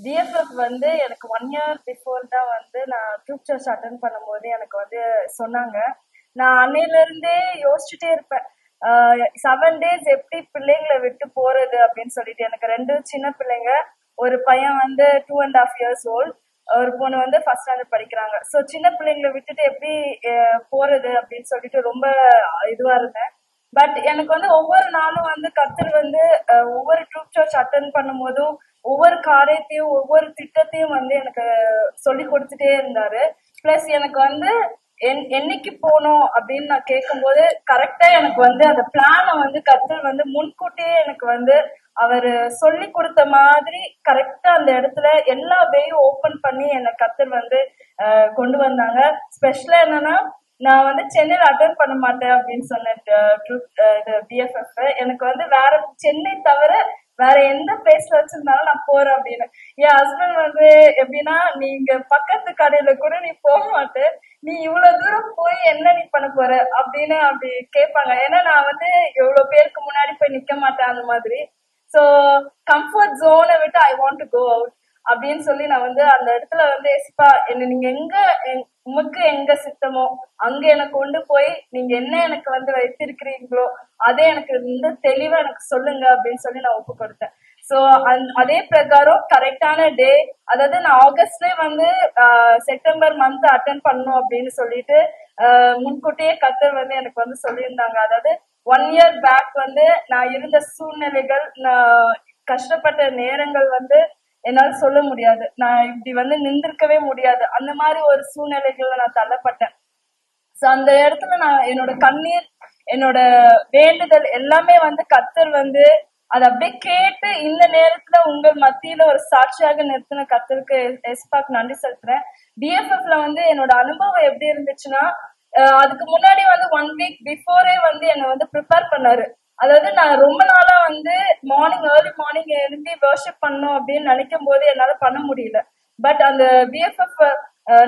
DFF வந்து எனக்கு one year before தான் வந்து நான் ட்ரூப் சர்ச் அட்டன் பண்ணும்போது எனக்கு வந்து சொன்னாங்க. நான் அன்னையில இருந்தே யோசிச்சுட்டே இருப்பேன். செவன் டேஸ் எப்படி பிள்ளைங்களை விட்டு போறது அப்படின்னு சொல்லிட்டு. எனக்கு ரெண்டு சின்ன பிள்ளைங்க ஒரு பையன் வந்து two and half years old ஒரு பொண்ணு வந்து ஃபர்ஸ்ட் ஸ்டாண்டர்ட் படிக்கிறாங்க. ஸோ சின்ன பிள்ளைங்களை விட்டுட்டு எப்படி போறது அப்படின்னு சொல்லிட்டு ரொம்ப இதுவா இருந்தேன். பட் எனக்கு வந்து ஒவ்வொரு நாளும் வந்து கத்தர் வந்து ஒவ்வொரு ட்ரூப் சர்ச் அட்டன் பண்ணும்போதும் ஒவ்வொரு காரியத்தையும் ஒவ்வொரு திட்டத்தையும் வந்து எனக்கு சொல்லி கொடுத்துட்டே இருந்தாரு. பிளஸ் எனக்கு வந்து என் என்னைக்கு போகணும் அப்படின்னு நான் கேட்கும்போது கரெக்டா எனக்கு வந்து அந்த பிளானை வந்து கத்தல் வந்து முன்கூட்டியே எனக்கு வந்து அவர் சொல்லி கொடுத்த மாதிரி கரெக்டா அந்த இடத்துல எல்லா வேயும் ஓபன் பண்ணி என்னை கத்தல் வந்து கொண்டு வந்தாங்க. ஸ்பெஷலா என்னன்னா நான் வந்து சென்னையில அட்டன் பண்ண மாட்டேன் அப்படின்னு சொன்னேன் அஹ், இது பிஎஃப்எஃப் எனக்கு வந்து வேற சென்னை தவிர வேற எந்த பிளேஸ்ல வச்சிருந்தாலும் நான் போறேன் அப்படின்னு. என் ஹஸ்பண்ட் வந்து எப்படின்னா நீங்க பக்கத்து கடையில கூட நீ போக மாட்டே. நீ இவ்வளவு தூரம் போய் என்ன நீ பண்ண போற? அப்படின்னு அப்படி கேட்பாங்க. ஏன்னா நான் வந்து எவ்வளவு பேருக்கு முன்னாடி போய் நிக்க மாட்டேன் அந்த மாதிரி. சோ கம்ஃபர்ட் ஜோனை விட்டு I want to go out அப்படின்னு சொல்லி நான் வந்து அந்த இடத்துல வந்து எஸ்பா என்ன நீங்க எங்க எங்- உமக்கு எங்க சித்தமோ அங்க எனக்கு கொண்டு போய் நீங்க என்ன எனக்கு வந்து வைத்திருக்கிறீங்களோ அதே எனக்கு வந்து தெளிவா எனக்கு சொல்லுங்க அப்படின்னு சொல்லி நான் ஒப்பு கொடுத்தேன் சோ அதே பிரகாரம் கரெக்டான டே அதாவது நான் ஆகஸ்ட்லயே வந்து செப்டம்பர் மந்த் அட்டன் பண்ணும் அப்படின்னு சொல்லிட்டு முன்கூட்டியே கத்தர் வந்து எனக்கு வந்து சொல்லியிருந்தாங்க. அதாவது ஒன் இயர் பேக் வந்து நான் இருந்த சூழ்நிலைகள் நான் கஷ்டப்பட்ட நேரங்கள் வந்து என்னால சொல்ல முடியாது. நான் இப்படி வந்து நின்றுக்கவே முடியாது. அந்த மாதிரி ஒரு சூழ்நிலைகள்ல நான் தள்ளப்பட்டேன். ஸோ அந்த இடத்துல நான் என்னோட கண்ணீர் என்னோட வேண்டுதல் எல்லாமே வந்து கத்தர் வந்து அதை அப்படியே கேட்டு இந்த நேரத்துல உங்கள் மத்தியில ஒரு சாட்சியாக நிறுத்தின கத்தருக்கு எஸ்பாக் நன்றி செலுத்துறேன். டிஎஃப்எஃப்ல வந்து என்னோட அனுபவம் எப்படி இருந்துச்சுன்னா அதுக்கு முன்னாடி வந்து ஒன் வீக் பிஃபோரே வந்து என்னை வந்து ப்ரிப்பேர் பண்ணாரு. அதாவது நான் ரொம்ப நாளா வந்து மார்னிங் ஏர்லி மார்னிங் எழும்பி வர்ஷிப் பண்ணும் அப்படின்னு நினைக்கும் போது என்னால பண்ண முடியல. பட் அந்த பிஎஃப்எஃப்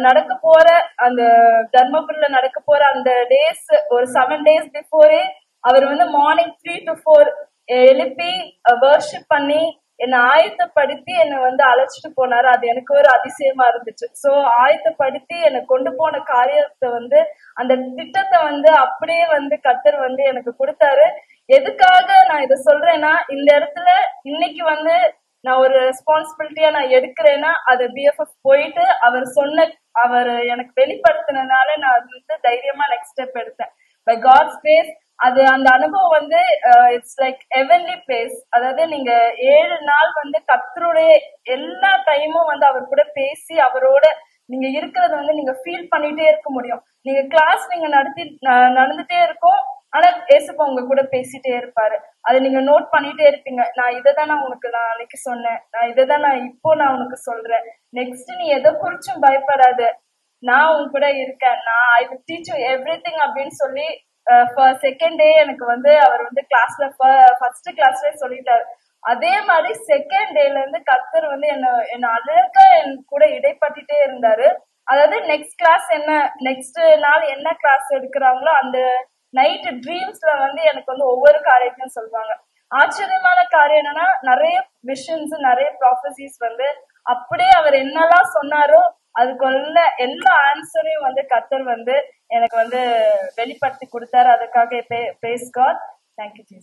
நடக்க போற அந்த தர்மபுரியில நடக்க போற அந்த டேஸ் ஒரு செவன் டேஸ் பிஃபோரே அவர் வந்து மார்னிங் த்ரீ டு ஃபோர் எழுப்பி வர்ஷிப் பண்ணி என்னை ஆயத்தப்படுத்தி என்னை வந்து அழைச்சிட்டு போனாரு. அது எனக்கு ஒரு அதிசயமா இருந்துச்சு. சோ ஆயத்தப்படுத்தி என்னை கொண்டு போன காரியத்தை வந்து அந்த திட்டத்தை வந்து அப்படியே வந்து கத்தர் வந்து எனக்கு கொடுத்தாரு. எதுக்காக நான் இதை சொல்றேன்னா இந்த இடத்துல இன்னைக்கு வந்து நான் ஒரு ரெஸ்பான்சிபிலிட்டியா நான் எடுக்கிறேன்னா அது பிஎஃப்எஃப் போயிட்டு அவர் சொன்ன அவர் எனக்கு வெளிப்படுத்தினதுனால நான் அது வந்து தைரியமா நெக்ஸ்ட் ஸ்டெப் எடுத்தேன். பை காட் ஸ்பேஸ் அது அந்த அனுபவம் வந்து இட்ஸ் லைக் எவன்லி பேஸ் அதாவது நீங்க ஏழு நாள் வந்து கத்தருடைய எல்லா டைமும் வந்து அவர் கூட பேசி அவரோட நீங்க இருக்கிறத வந்து நீங்க ஃபீல் பண்ணிட்டே இருக்க முடியும். நீங்க கிளாஸ் நீங்க நடத்தி ந- நடந்துட்டே இருக்கும். ஆனா ஏசப்பா உங்க கூட பேசிட்டே இருப்பாரு. அதை நீங்க நோட் பண்ணிட்டே இருப்பீங்க. நான் இதை தான் நான் உனக்கு நான் அன்னைக்கு சொன்னேன். நான் இதை தான் நான் இப்போ நான் உனக்கு சொல்றேன். நெக்ஸ்ட் நீ எதை குறிச்சும் பயப்படாத. நான் உன் கூட இருக்கேன். நான் I will teach you everything அப்படின்னு சொல்லி செகண்ட் டே எனக்கு வந்து அவர் வந்து கிளாஸ்ல ஃபர்ஸ்ட் கிளாஸ்ல சொல்லிட்டாரு. அதே மாதிரி செகண்ட் டேல இருந்து கத்தர் வந்து என்ன என்ன அழக என் கூட இடைப்பட்டுட்டே இருந்தாரு. அதாவது நெக்ஸ்ட் கிளாஸ் என்ன நெக்ஸ்ட் நாள் என்ன கிளாஸ் எடுக்கிறாங்களோ அந்த நைட்டு ட்ரீம்ஸ்ல வந்து எனக்கு வந்து ஒவ்வொரு காரியத்தையும் சொல்லுவாங்க ஆச்சரியமான காரியம் என்னன்னா நிறைய விஷன்ஸ் நிறைய ப்ராஃபசிஸ் வந்து அப்படியே அவர் என்னெல்லாம் சொன்னாரோ அதுக்குள்ள எல்லா ஆன்சரையும் வந்து கத்தர் வந்து எனக்கு வந்து வெளிப்படுத்தி கொடுத்தாரு. அதுக்காக பேஸ் காட் தேங்க்யூ ஜீசஸ்